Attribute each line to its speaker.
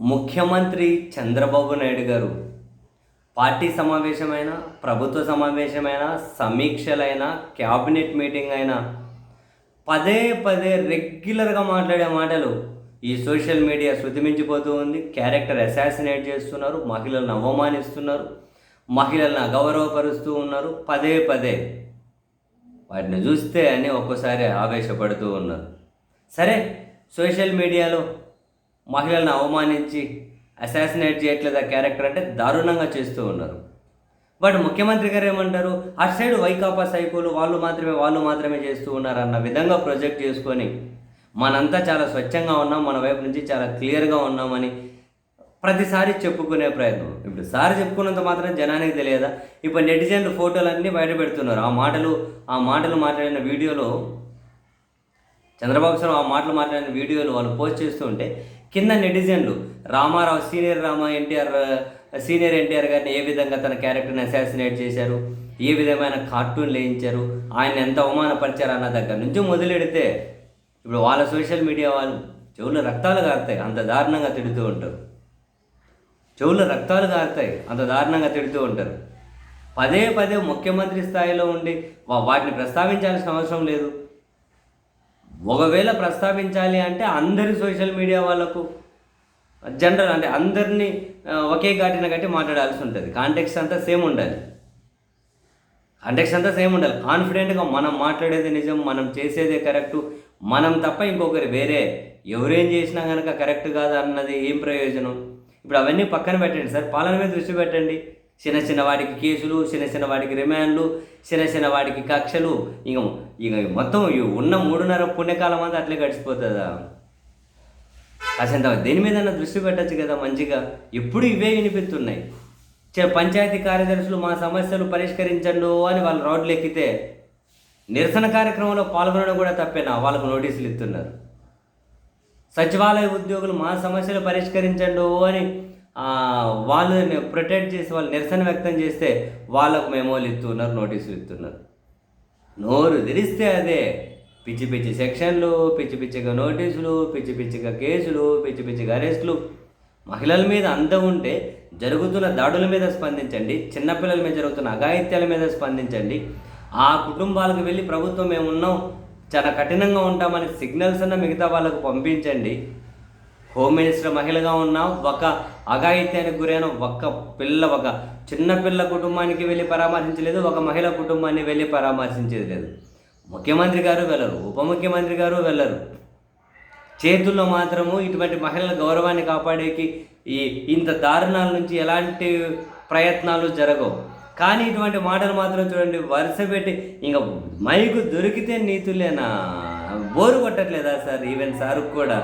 Speaker 1: ముఖ్యమంత్రి చంద్రబాబు నాయుడు గారు పార్టీ సమావేశమైన ప్రభుత్వ సమావేశమైన సమీక్షలైన క్యాబినెట్ మీటింగ్ అయినా పదే పదే రెగ్యులర్గా మాట్లాడే మాటలు ఈ సోషల్ మీడియా శృతిమించిపోతూ ఉంది. క్యారెక్టర్ అసాసినేట్ చేస్తున్నారు. మహిళలను అవమానిస్తున్నారు. మహిళలను అగౌరవపరుస్తూ ఉన్నారు. పదే పదే వాటిని చూస్తే అని ఒక్కోసారి ఆవేశపడుతూ ఉన్నారు. సరే సోషల్ మీడియాలో మహిళలను అవమానించి అసాసినేట్ చేయట్లేదు ఆ క్యారెక్టర్ అంటే దారుణంగా చేస్తూ ఉన్నారు. బట్ ముఖ్యమంత్రి గారు ఏమంటారు? అటు సైడ్ వైకాపా సైకోలు వాళ్ళు మాత్రమే వాళ్ళు మాత్రమే చేస్తూ ఉన్నారు అన్న విధంగా ప్రొజెక్ట్ చేసుకొని మనంతా చాలా స్వచ్ఛంగా ఉన్నాం మన వైపు నుంచి చాలా క్లియర్గా ఉన్నామని ప్రతిసారి చెప్పుకునే ప్రయత్నం. ఇప్పుడు సార్ చెప్పుకున్నంత మాత్రం జనానికి తెలియదా? ఇప్పుడు నెటిజన్లు ఫోటోలన్నీ బయట పెడుతున్నారు. ఆ మాటలు ఆ మాటలు మాట్లాడిన వీడియోలో చంద్రబాబు సార్ ఆ మాటలు మాట్లాడిన వీడియోలు వాళ్ళు పోస్ట్ చేస్తూ ఉంటే కింద నెటిజన్లు. Rama Rao senior Rama NTR senior NTR గారిని ఏ విధంగా తన క్యారెక్టర్ని అసాసినేట్ చేశారు? ఏ విధమైన కార్టూన్ వేయించారు ఆయన ఎంత అవమానపరిచారు అన్న దగ్గర నుంచి మొదలెడితే ఇప్పుడు వాళ్ళ సోషల్ మీడియా వాళ్ళు చెవులు రక్తాలు కారుతాయి అంత దారుణంగా తిడుతూ ఉంటారు. చెవులు రక్తాలు కారుతాయి అంత దారుణంగా తిడుతూ ఉంటారు. పదే పదే ముఖ్యమంత్రి స్థాయిలో ఉండి వాటిని ప్రస్తావించాల్సిన అవసరం లేదు. ఒకవేళ ప్రస్తావించాలి అంటే అందరి సోషల్ మీడియా వాళ్ళకు జనరల్ అంటే అందరినీ ఒకే ఘాటిన కట్టి మాట్లాడాల్సి ఉంటుంది. కాంటెక్స్ అంతా సేమ్ ఉండాలి. కాంటెక్స్ అంతా సేమ్ ఉండాలి. కాన్ఫిడెంట్గా మనం మాట్లాడేది నిజం మనం చేసేదే కరెక్టు మనం తప్ప ఇంకొకరు వేరే ఎవరేం చేసినా కనుక కరెక్ట్ కాదు అన్నది ఏం ప్రయోజనం? ఇప్పుడు అవన్నీ పక్కన పెట్టండి సార్. పాలన మీద దృష్టి పెట్టండి. చిన్న చిన్న వాటికి కేసులు చిన్న చిన్న వాటికి రిమాండ్లు చిన్న చిన్న వాటికి కక్షలు. ఇక ఇక మొత్తం ఉన్న మూడున్నర పుణ్యకాలం అంతా అట్లే గడిచిపోతుందా? అసంత దేని మీద దృష్టి పెట్టచ్చు కదా మంచిగా. ఎప్పుడు ఇవే వినిపిస్తున్నాయి. పంచాయతీ కార్యదర్శులు మా సమస్యలు పరిష్కరించండు అని వాళ్ళు రోడ్లు ఎక్కితే నిరసన కార్యక్రమంలో పాల్గొనడం కూడా తప్పేనా? వాళ్ళకు నోటీసులు ఇస్తున్నారు. సచివాలయ ఉద్యోగులు మా సమస్యలు పరిష్కరించండు అని వాళ్ళు మేము ప్రొటెక్ట్ చేసి వాళ్ళు నిరసన వ్యక్తం చేస్తే వాళ్ళకు మెమోలు ఇస్తున్నారు నోటీసులు ఇస్తున్నారు. నోరు తెరిస్తే అదే. పిచ్చి పిచ్చి సెక్షన్లు పిచ్చి పిచ్చిగా నోటీసులు పిచ్చి పిచ్చిగా కేసులు పిచ్చి పిచ్చిగా అరెస్టులు. మహిళల మీద అంత ఉంటే జరుగుతున్న దాడుల మీద స్పందించండి చిన్నపిల్లల మీద జరుగుతున్న అఘాయిత్యాల మీద స్పందించండి. ఆ కుటుంబాలకు వెళ్ళి ప్రభుత్వం మేము ఉన్నాం చాలా కఠినంగా ఉంటామని సిగ్నల్స్ అన్న మిగతా వాళ్ళకు పంపించండి. హోమ్ మినిస్టర్ మహిళగా ఉన్న ఒక అఘాయిత్యానికి గురైన ఒక్క పిల్ల ఒక చిన్న పిల్ల కుటుంబానికి వెళ్ళి పరామర్శించలేదు ఒక మహిళ కుటుంబాన్ని వెళ్ళి పరామర్శించేది లేదు. ముఖ్యమంత్రి గారు వెళ్ళరు ఉప ముఖ్యమంత్రి గారు వెళ్ళరు. చేతుల్లో మాత్రము ఇటువంటి మహిళల గౌరవాన్ని కాపాడేకి ఈ ఇంత దారుణాల నుంచి ఎలాంటి ప్రయత్నాలు జరగవు. కానీ ఇటువంటి మాటలు మాత్రం చూడండి వరుస పెట్టి ఇంకా మైకు దొరికితే నీతులేనా? బోరు కొట్టట్లేదా సార్ ఈవెన్ సార్ కూడా?